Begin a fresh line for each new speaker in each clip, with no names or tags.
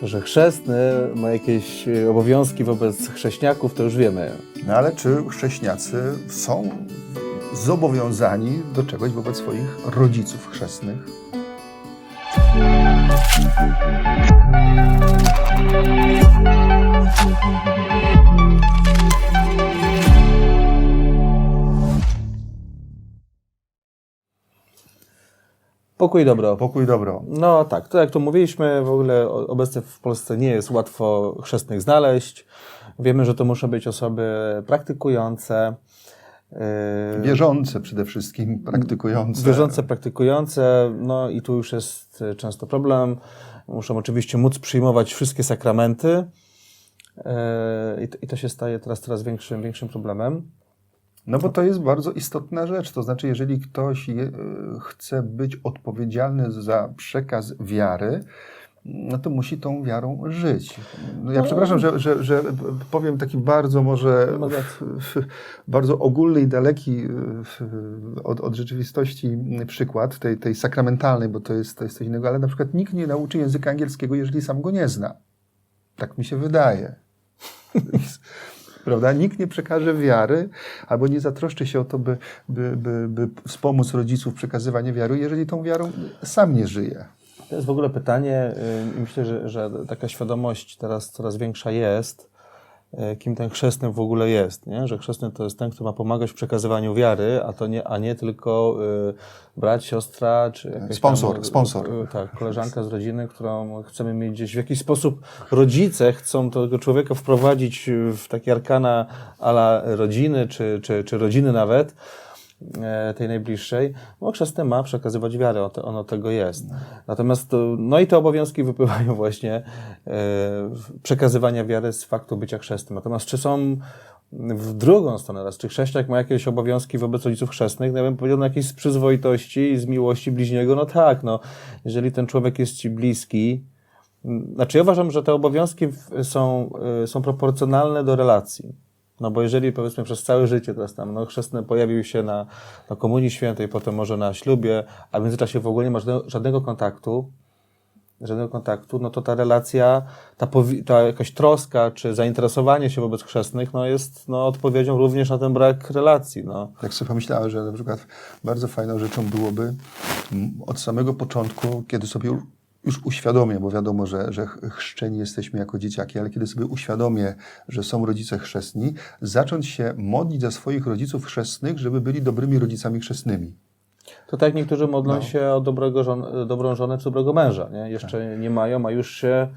To, że chrzestny ma jakieś obowiązki wobec chrześniaków, to już wiemy.
No ale czy chrześniacy są zobowiązani do czegoś wobec swoich rodziców chrzestnych?
Pokój i dobro.
Pokój, dobro.
No tak, to jak tu mówiliśmy, w ogóle obecnie w Polsce nie jest łatwo chrzestnych znaleźć. Wiemy, że to muszą być osoby praktykujące. yy,
Wierzące przede wszystkim, praktykujące.
Wierzące, praktykujące, no i tu już jest często problem. Muszą oczywiście móc przyjmować wszystkie sakramenty i to- i to się staje teraz coraz większym, większym problemem.
No bo to jest bardzo istotna rzecz. To znaczy, jeżeli ktoś je, e, chce być odpowiedzialny za przekaz wiary, no to musi tą wiarą żyć. No ja
No.
przepraszam, że, że, że powiem taki bardzo może
No
bardzo ogólny i daleki f, od, od rzeczywistości przykład tej, tej sakramentalnej, bo to jest, to jest coś innego, ale na przykład nikt nie nauczy języka angielskiego, jeżeli sam go nie zna. Tak mi się wydaje. Prawda? Nikt nie przekaże wiary albo nie zatroszczy się o to, by, by, by, by wspomóc rodziców w przekazywaniu wiary, jeżeli tą wiarą sam nie żyje.
To jest w ogóle pytanie y, myślę, że, że taka świadomość teraz coraz większa jest, kim ten chrzestny w ogóle jest, nie? że chrzestny to jest ten, kto ma pomagać w przekazywaniu wiary, a, to nie, a nie tylko y, brat, siostra, czy
Sponsor,
tam,
sponsor.
y, tak, koleżanka z rodziny, którą chcemy mieć gdzieś w jakiś sposób. Rodzice chcą tego człowieka wprowadzić w takie arkana ala rodziny, czy, czy, czy rodziny nawet, e, tej najbliższej, bo chrzestny ma przekazywać wiarę, on, ono tego jest. Natomiast, to, no i te obowiązki wypływają właśnie e, przekazywania wiary z faktu bycia chrzestnym. Natomiast czy są w drugą stronę raz, czy chrześcijanek ma jakieś obowiązki wobec rodziców chrzestnych? No ja bym powiedział, na jakiejś z przyzwoitości i z miłości bliźniego, no tak, no, jeżeli ten człowiek jest ci bliski, znaczy ja uważam, że te obowiązki są, y, są proporcjonalne do relacji. No bo jeżeli powiedzmy przez całe życie teraz tam, no chrzestny pojawił się na, na Komunii Świętej, potem może na ślubie, a w międzyczasie w ogóle nie ma żadnego, żadnego kontaktu, żadnego kontaktu, no to ta relacja, ta, ta jakaś troska czy zainteresowanie się wobec chrzestnych, no jest no, odpowiedzią również na ten brak relacji, no.
Tak sobie pomyślałem, że na przykład bardzo fajną rzeczą byłoby mm, od samego początku, kiedy sobie już uświadomię, bo wiadomo, że, że ch- chrzczeni jesteśmy jako dzieciaki, ale kiedy sobie uświadomię, że są rodzice chrzestni, zacząć się modlić za swoich rodziców chrzestnych, żeby byli dobrymi rodzicami chrzestnymi.
To tak niektórzy modlą
No.
się o dobrego żon, dobrą żonę czy dobrego męża, nie? Jeszcze nie mają, a już się,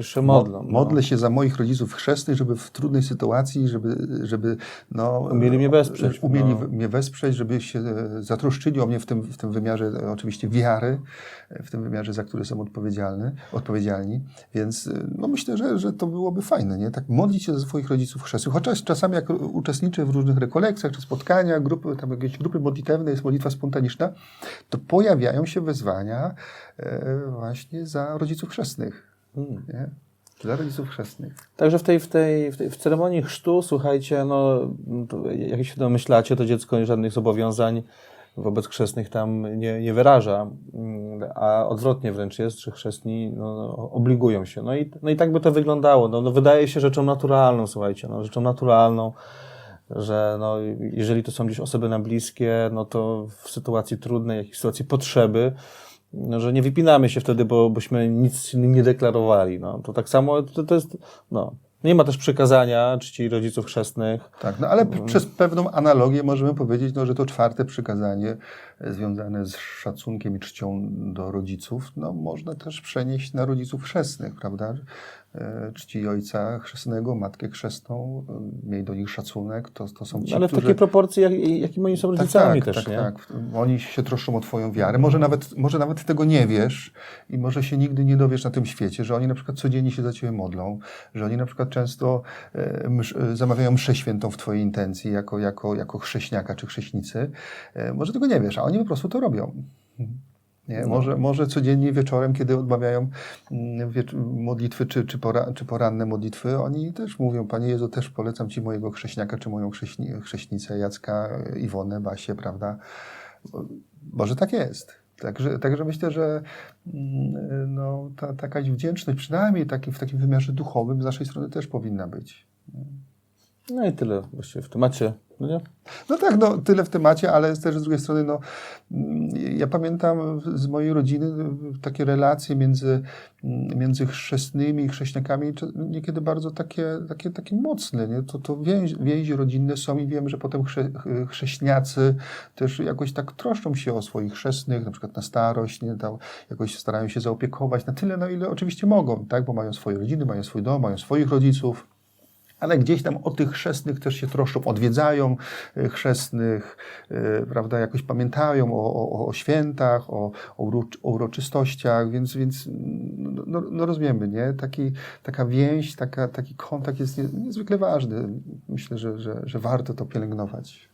się modlą. no.
Modlę się za moich rodziców chrzestnych, żeby w trudnej sytuacji, żeby, żeby no,
Umieli mnie wesprzeć,
Umieli
no.
mnie wesprzeć, żeby się e, zatroszczyli o mnie w tym, w tym wymiarze e, oczywiście wiary, e, w tym wymiarze, za który są odpowiedzialny, odpowiedzialni. Więc e, no, myślę, że, że to byłoby fajne, nie? Tak modlić się za swoich rodziców chrzestnych. Chociaż czasami jak uczestniczę w różnych rekolekcjach czy spotkaniach, grupy, tam jakieś grupy modlitewne, jest modlitwa spontaniczna, to pojawiają się wezwania e, właśnie za rodziców chrzestnych.
Hmm.
Nie? Dla rodziców chrzestnych.
Także w tej, w tej, w tej w ceremonii chrztu, słuchajcie, no, jak się domyślacie, to dziecko żadnych zobowiązań wobec chrzestnych tam nie, nie wyraża, a odwrotnie wręcz jest, że chrzestni no, obligują się. No i, no i tak by to wyglądało. No, no wydaje się rzeczą naturalną, słuchajcie, no, rzeczą naturalną, że no, jeżeli to są gdzieś osoby nam bliskie, no to w sytuacji trudnej, jakiejś sytuacji potrzeby, no, że nie wypinamy się wtedy, bo byśmy nic nie deklarowali. No, to tak samo to, to jest, no, nie ma też przykazania czci rodziców chrzestnych.
Tak, no ale przez pewną analogię możemy powiedzieć, no, że to czwarte przykazanie e, związane z szacunkiem i czcią do rodziców, no, można też przenieść na rodziców chrzestnych, prawda? E, Czci ojca chrzestnego, matkę chrzestną, e, miej do nich szacunek, to, to są ci,
Ale w
którzy...
takiej proporcji, jak, jakim oni są
Tak,
rodzicami
tak,
też,
tak,
nie?
tak. Oni się troszczą o Twoją wiarę. Może nawet, może nawet tego nie wiesz i może się nigdy nie dowiesz na tym świecie, że oni na przykład codziennie się za Ciebie modlą, że oni na przykład często e, msz, zamawiają mszę świętą w Twojej intencji jako, jako, jako chrześniaka czy chrześnicy. E, może tego nie wiesz, a oni po prostu to robią. Nie? Może, może codziennie wieczorem, kiedy odmawiają mm, modlitwy czy, czy, pora, czy poranne modlitwy, oni też mówią, Panie Jezu, też polecam Ci mojego chrześniaka czy moją chrześni, chrześnicę, Jacka, Iwonę, Basię, prawda? Może tak jest. Także, także myślę, że mm, no, ta, ta jakaś wdzięczność, przynajmniej taki, w takim wymiarze duchowym, z naszej strony też powinna być.
No i tyle właściwie w temacie, no nie?
No tak, no tyle w temacie, ale też z drugiej strony, no, mm, ja pamiętam z mojej rodziny y, takie relacje między, mm, między chrzestnymi i chrześcijakami, czy- niekiedy bardzo takie, takie, takie mocne, nie? To, to więź, więzi rodzinne są i wiem, że potem chrze, ch- chrześniacy też jakoś tak troszczą się o swoich chrzestnych, na przykład na starość, nie? Tam jakoś starają się zaopiekować na tyle, na ile oczywiście mogą, tak? Bo mają swoje rodziny, mają swój dom, mają swoich rodziców ale gdzieś tam o tych chrzestnych też się troszczą, odwiedzają y, chrzestnych, y, prawda, jakoś pamiętają o, o, o świętach, o, o, uroczy, o uroczystościach, więc, więc no, no, no rozumiemy, nie? Taki, taka więź, taka, taki kontakt jest nie, niezwykle ważny. Myślę, że, że, że warto to pielęgnować.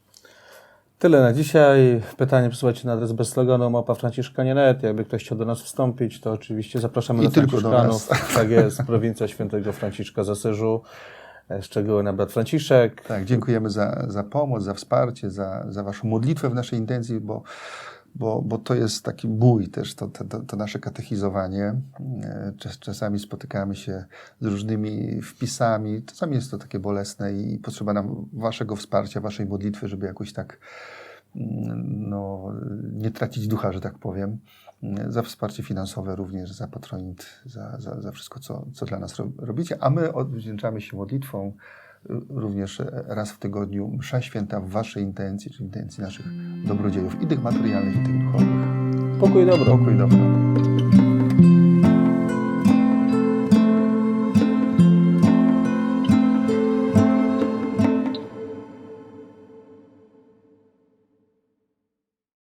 Tyle na dzisiaj. Pytanie przesyłajcie na adres bez sloganu mapa franciszkanie.net. Jakby ktoś chciał do nas wstąpić, to oczywiście zapraszamy
I
do
tylko do
Franciszkanów. Tak jest, prowincja świętego Franciszka z Asyżu. E, Szczegóły na brat Franciszek.
Tak, dziękujemy za, za pomoc, za wsparcie, za, za Waszą modlitwę w naszej intencji, bo, bo, bo to jest taki bój też, to, to, to- nasze katechizowanie. E, Czas, czasami spotykamy się z różnymi wpisami, czasami jest to takie bolesne i potrzeba nam Waszego wsparcia, Waszej modlitwy, żeby jakoś tak mm, no, nie tracić ducha, że tak powiem. Za wsparcie finansowe również, za patronit, za, za, za wszystko, co, co dla nas ro- robicie. A my odwdzięczamy się modlitwą y, również raz w tygodniu msza święta w Waszej intencji, czyli intencji naszych dobrodziejów, i tych materialnych, i tych duchowych.
Pokój dobro.
Pokój dobro.